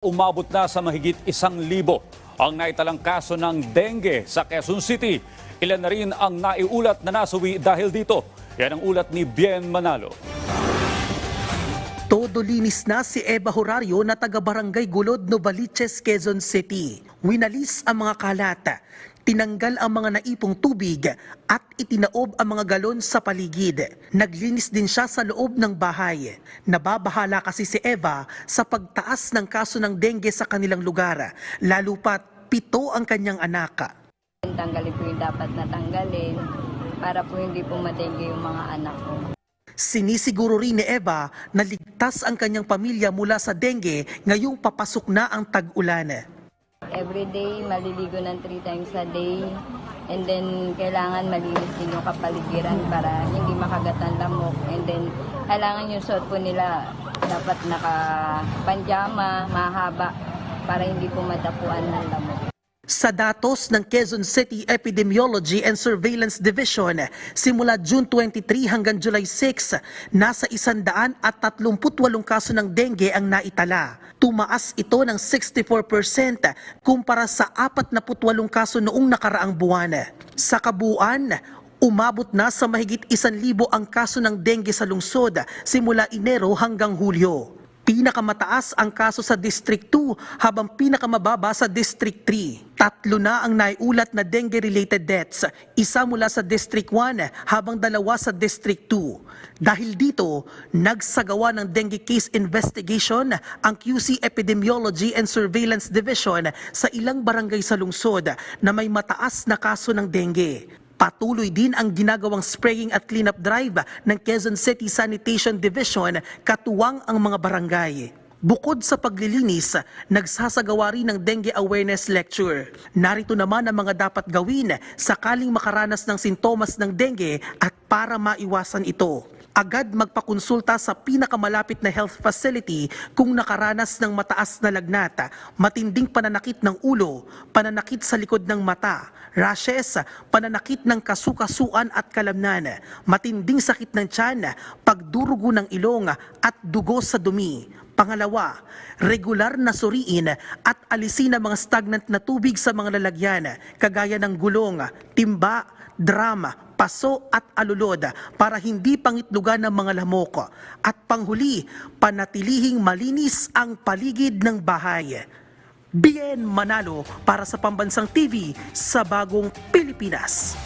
Umabot na sa mahigit isang libo ang naitalang kaso ng dengue sa Quezon City. Ilan na rin ang naiulat na nasawi dahil dito. Yan ang ulat ni Bien Manalo. Todo linis na si Eva Horario na taga-barangay Gulod, Novaliches, Quezon City. Winalis ang mga kalat, tinanggal ang mga naipong tubig at itinaob ang mga galon sa paligid. Naglinis din siya sa loob ng bahay. Nababahala kasi si Eva sa pagtaas ng kaso ng dengue sa kanilang lugar, lalo pat pito ang kanyang anak. Tanggalin po yung dapat na tanggalin para po hindi po matigil yung mga anak ko. Sinisiguro rin ni Eva na ligtas ang kanyang pamilya mula sa dengue ngayong papasok na ang tag-ulan. Every day, maliligo ng three times a day. And then, kailangan malinis din yung kapaligiran para hindi makagat ng lamok. And then, kailangan yung suot po nila dapat naka-panjama, mahaba, para hindi po matapuan ng lamok. Sa datos ng Quezon City Epidemiology and Surveillance Division, simula June 23 hanggang July 6, nasa 138 kaso ng dengue ang naitala. Tumaas ito ng 64% kumpara sa 48 kaso noong nakaraang buwan. Sa kabuuan, umabot na sa mahigit 1,000 ang kaso ng dengue sa lungsod simula Enero hanggang Hulyo. Pinakamataas ang kaso sa District 2 habang pinakamababa sa District 3. Tatlo na ang naiulat na dengue-related deaths, isa mula sa District 1 habang dalawa sa District 2. Dahil dito, nagsagawa ng dengue case investigation ang QC Epidemiology and Surveillance Division sa ilang barangay sa lungsod na may mataas na kaso ng dengue. Patuloy din ang ginagawang spraying at cleanup drive ng Quezon City Sanitation Division katuwang ang mga barangay. Bukod sa paglilinis, nagsasagawa rin ng dengue awareness lecture. Narito naman ang mga dapat gawin sakaling makaranas ng sintomas ng dengue at para maiwasan ito. Agad magpakonsulta sa pinakamalapit na health facility kung nakaranas ng mataas na lagnat, matinding pananakit ng ulo, pananakit sa likod ng mata, rashes, pananakit ng kasukasuan at kalamnan, matinding sakit ng tiyan, pagdurugo ng ilong at dugo sa dumi. Pangalawa, regular na suriin at alisin ang mga stagnant na tubig sa mga lalagyan, kagaya ng gulong, timba, drama, paso at alulod para hindi pangitlugan ng mga lamok. At panghuli, panatilihing malinis ang paligid ng bahay. Bien Manalo para sa Pambansang TV sa Bagong Pilipinas.